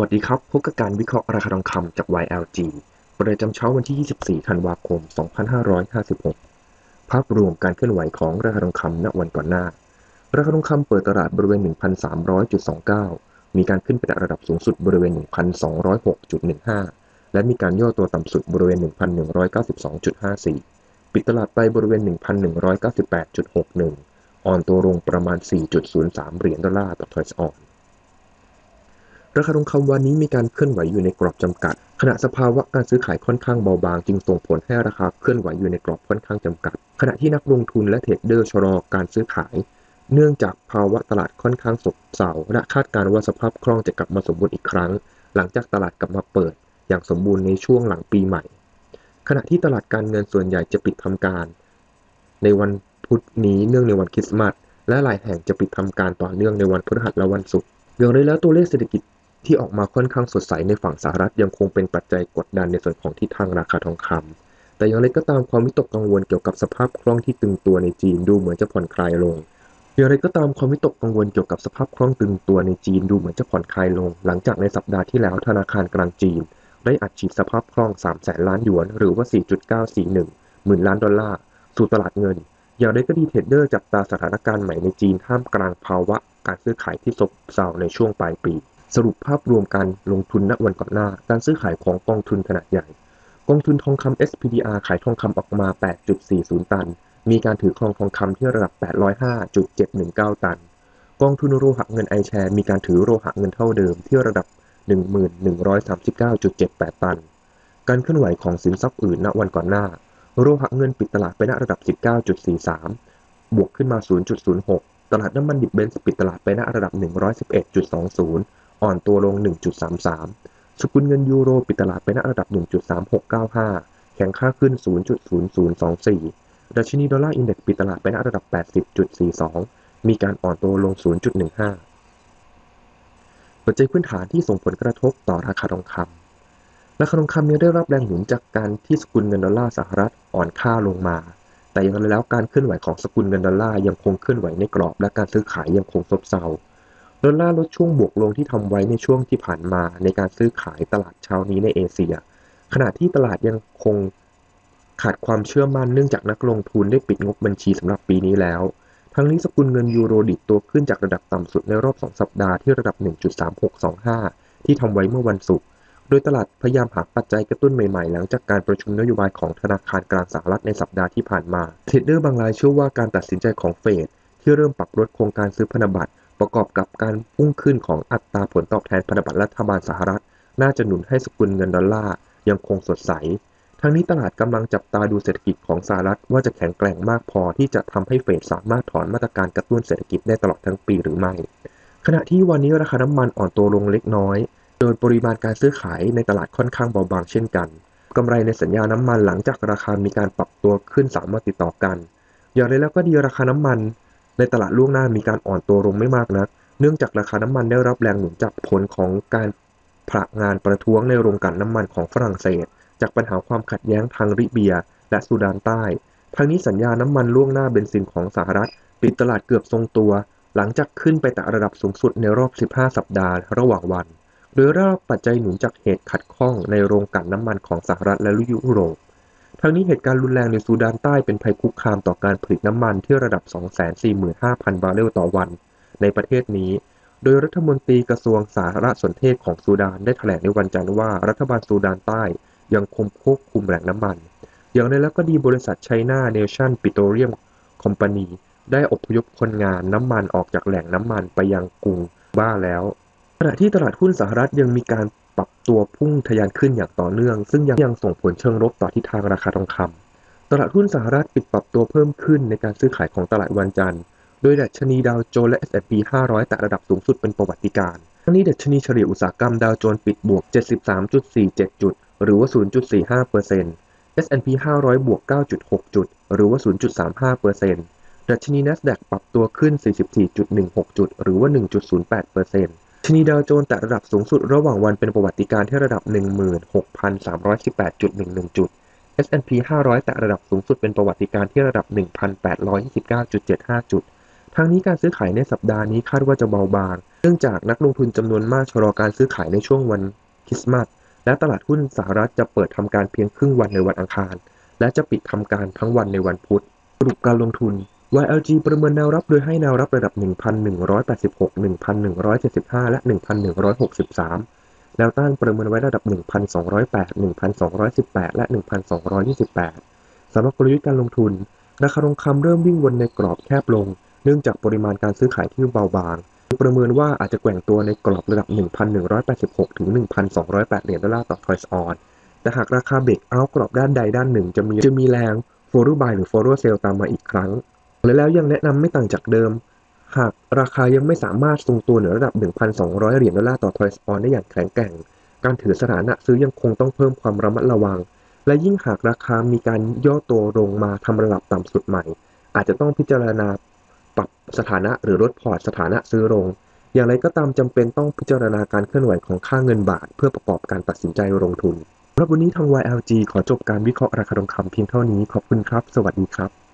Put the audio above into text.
วัสดีครับ พบกับการวิเคราะห์ราคาทองคำจาก YLG ประจำเช้าวันที่ 24 ธันวาคม 2556 ภาพรวมการเคลื่อนไหวของราคาทองคำณวันก่อนหน้า ราคาทองคำเปิดตลาดบริเวณ 1,300.29 มีการขึ้นไประดับสูงสุดบริเวณ 1,206.15 และมีการย่อตัวต่ำสุดบริเวณ 1,192.54 ปิดตลาดไปบริเวณ 1,198.61 อ่อนตัวลงประมาณ 4.03 เหรียญดอลลาร์ต่อทอยส์ออน ราคาทองคำวันนี้มีการเคลื่อนไหวอยู่ในกรอบจำกัด ขณะสภาวะการซื้อขายค่อนข้างเบาบาง จึงส่งผลให้ราคาเคลื่อนไหวอยู่ในกรอบค่อนข้างจำกัด ขณะที่นักลงทุนและเทรดเดอร์ชะลอการซื้อขาย เนื่องจากภาวะตลาดค่อนข้างสบเซาและคาดการณ์ว่าสภาพคล่องจะกลับมาสมบูรณ์อีกครั้ง หลังจากตลาดกลับมาเปิด อย่างสมบูรณ์ในช่วงหลังปีใหม่ ขณะที่ตลาดการเงินส่วนใหญ่จะปิดทำการ ในวันพุธนี้เนื่องในวันคริสต์มาสและหลายแห่งจะปิดทำการต่อเนื่องในวันพฤหัสและวันศุกร์อย่างไรแล้วตัวเลขเศรษฐกิจ ที่ออกมาค่อนข้างสดใสในฝั่งสหรัฐยังคงเป็นปัจจัยกดดันในส่วนของทิศทางราคาทองคำแต่อย่างไรก็ตามความวิตกกังวลเกี่ยวกับสภาพคล่องที่ตึงตัวในจีนดูเหมือนจะผ่อนคลายลง อย่างไรก็ตามความวิตกกังวลเกี่ยวกับสภาพคล่องตึงตัวในจีนดูเหมือนจะผ่อนคลายลง หลังจากในสัปดาห์ที่แล้วธนาคารกลางจีน ได้อัดฉีดสภาพคล่อง3แสนล้านหยวน หรือว่า 4.941หมื่นล้านดอลลาร์สู่ตลาดเงิน อย่างไรก็ดีเทรดเดอร์จับตาสถานการณ์ใหม่ในจีนท่ามกลางภาวะการซื้อขายที่ซบเซาในช่วงปลายปี สรุปภาพรวมการลงทุนณวันก่อนหน้า การซื้อขายของกองทุนขนาดใหญ่ กองทุนทองคำ SPDR ขายทองคำออกมา 8.40 ตัน มีการถือครองทองคำที่ระดับ 805.719 ตัน กองทุนโลหะเงินไอแชร์มีการถือโลหะเงินเท่าเดิมที่ระดับ 1139.78 ตัน การเคลื่อนไหวของสินทรัพย์อื่นณวันก่อนหน้า โลหะเงินปิดตลาดไปณระดับ 19.43 บวกขึ้นมา 0.06ตลาดน้ำมันดิบเบนซ์ปิดตลาดไปณระดับ 111.20 อ่อนตัวลง 1.33 สกุลเงินยูโรปิดตลาดไปณระดับ 1.3695 แข็งค่าขึ้น 0.0024 ดัชนีดอลลาร์อินเด็กซ์ปิดตลาดไปณระดับ 80.42 มีการอ่อนตัวลง 0.15 ปัจจัยพื้นฐานที่ส่งผลกระทบต่อราคาทองคำ ราคาทองคำยังได้รับแรงหนุนจากการที่สกุลเงินดอลลาร์สหรัฐอ่อนค่าลงมาแต่อย่างไรแล้วการเคลื่อนไหวของสกุลเงินดอลลาร์ยังคงเคลื่อนไหวในกรอบ และการซื้อขายยังคงซบเซา ดอลลาร์ลดช่วงบวกลงที่ทำไว้ในช่วงที่ผ่านมาในการซื้อขายตลาดเช้านี้ในเอเชีย ขณะที่ตลาดยังคงขาดความเชื่อมั่นเนื่องจากนักลงทุนได้ปิดงบบัญชีสำหรับปีนี้แล้ว ทั้งนี้สกุลเงินยูโรดิดตัวขึ้นจากระดับต่ำสุดในรอบ 2 สัปดาห์ที่ระดับ 1.3625 ที่ทำไว้เมื่อวันศุกร์โดยตลาดพยายามหาปัจจัยกระตุ้นใหม่ๆ หลังจากการประชุมนโยบายของธนาคารกลางสหรัฐในสัปดาห์ที่ผ่านมา เทรดเดอร์บางรายเชื่อว่าการตัดสินใจของเฟดที่เริ่มปรับลดโครงการซื้อพันธบัตร ประกอบกับการพุ่งขึ้นของอัตราผลตอบแทนพันธบัตรรัฐบาลสหรัฐ น่าจะหนุนให้สกุลเงินดอลลาร์ยังคงสดใส ทั้งนี้ตลาดกำลังจับตาดูเศรษฐกิจของสหรัฐว่าจะแข็งแกร่งมากพอที่จะทำให้เฟดสามารถถอนมาตรการกระตุ้นเศรษฐกิจได้ตลอดทั้งปีหรือไม่ ขณะที่วันนี้ราคาน้ำมันอ่อนตัวลงเล็กน้อย โดยปริมาณการซื้อขายในตลาดค่อนข้างเบาบางเช่นกันกำไรในสัญญาน้ำมันหลังจากราคามีการปรับตัวขึ้นสามวันติดต่อกัน อย่างไรแล้วก็ดีราคาน้ำมัน ในตลาดล่วงหน้ามีการอ่อนตัวลงไม่มากนัก เนื่องจากราคาน้ำมันได้รับแรงหนุนจากผลของการผลักงานประท้วงในโรงกลั่นน้ำมันของฝรั่งเศส จากปัญหาความขัดแย้งทางริเบีย และสุดานใต้ ทั้งนี้สัญญาน้ำมันล่วงหน้าเบนซินของสหรัฐ ปิดตลาดเกือบทรงตัว หลังจากขึ้นไปแต่ระดับสูงสุดในรอบ 15 สัปดาห์ระหว่างวัน โดยรับปัจจัยหนุนจากเหตุขัดข้องในโรงกลั่นน้ำมันของสหรัฐและยุโรป ทั้งนี้เหตุการณ์รุนแรงในซูดานใต้เป็นภัยคุกคามต่อการผลิตน้ำมันที่ระดับ 245,000 บาร์เรลต่อวัน ในประเทศนี้ โดยรัฐมนตรีกระทรวงสารสนเทศของซูดานได้แถลงในวันจันทร์ว่ารัฐบาลซูดานใต้ยังคงควบคุมแหล่งน้ำมัน อย่างไรแล้วก็ดีบริษัทไชน่าเนชั่นปิโตรเลียมคอมพานีได้อพยพคนงานน้ำมันออกจากแหล่งน้ำมันไปยังกรุงบ้าแล้วขณะที่ตลาดหุ้นสหรัฐยังมีการ ปรับตัวพุ่งทะยานขึ้นอย่างต่อเนื่อง ซึ่งยังยังส่งผลเชิงลบต่อทิศทางราคาทองคำตลาดหุ้นสหรัฐปิดปรับตัวเพิ่มขึ้นในการซื้อขายของตลาดวันจันทร์ โดยดัชนีดาวโจนส์และ S&P 500แต่ระดับสูงสุดเป็นประวัติการทั้งนี้ดัชนีเฉลี่ยอุตสาหกรรมดาวโจนส์ปิดบวก 73.47 จุด หรือว่า 0.45% S&P 500 บวก 9.6 จุด หรือว่า 0.35%ดัชนี NASDAQ ปรับตัวขึ้น 44.16 จุด หรือว่า 1.08% ชนีดาวโจนส์แต่ระดับสูงสุดระหว่างวันเป็นประวัติการที่ระดับ 16,318.11 จุด S&P 500 แต่ระดับสูงสุดเป็นประวัติการที่ระดับ 1,829.75 จุด ทั้งนี้การซื้อขายในสัปดาห์นี้คาดว่าจะเบาบาง เนื่องจากนักลงทุนจำนวนมากชะลอการซื้อขายในช่วงวันคริสต์มาส และตลาดหุ้นสหรัฐจะเปิดทำการเพียงครึ่งวันในวันอังคาร และจะปิดทำการทั้งวันในวันพุธ สรุปการลงทุน YLG ประเมินแนวรับโดยให้แนวรับระดับ 1,186 1,175 และ 1,163 แนวต้านประเมินไว้ระดับ 1,208 1,218 และ 1,228 สำหรับกลยุทธ์การลงทุน ราคาทองคำเริ่มวิ่งวนในกรอบแคบลง เนื่องจากปริมาณการซื้อขายที่เบาบาง ประเมินว่าอาจจะแกว่งตัวในกรอบระดับ 1,186 ถึง 1,208 เหรียญดอลลาร์ต่อทรอยส์ออน แต่หากราคาเบรกเอาท์กรอบด้านใดด้านหนึ่งจะมีจะมีแรง follow buy หรือ follow sell ตามมาอีกครั้ง และแล้วยังแนะนำไม่ต่างจากเดิม หากราคายังไม่สามารถทรงตัวเหนือระดับ 1,200 เหรียญดอลลาร์ต่อทรอยส์ออนได้อย่างแข็งแกร่ง การถือสถานะซื้อยังคงต้องเพิ่มความระมัดระวัง และยิ่งหากราคามีการย่อตัวลงมาทำระดับต่ำสุดใหม่ อาจจะต้องพิจารณาปรับสถานะหรือลดพอร์ตสถานะซื้อลง อย่างไรก็ตามจำเป็นต้องพิจารณาการเคลื่อนไหวของค่าเงินบาท เพื่อประกอบการตัดสินใจลงทุนสำหรับวันนี้ทาง YLG ขอจบการวิเคราะห์ราคาทองคำเพียงเท่านี้ขอบคุณครับ สวัสดีครับ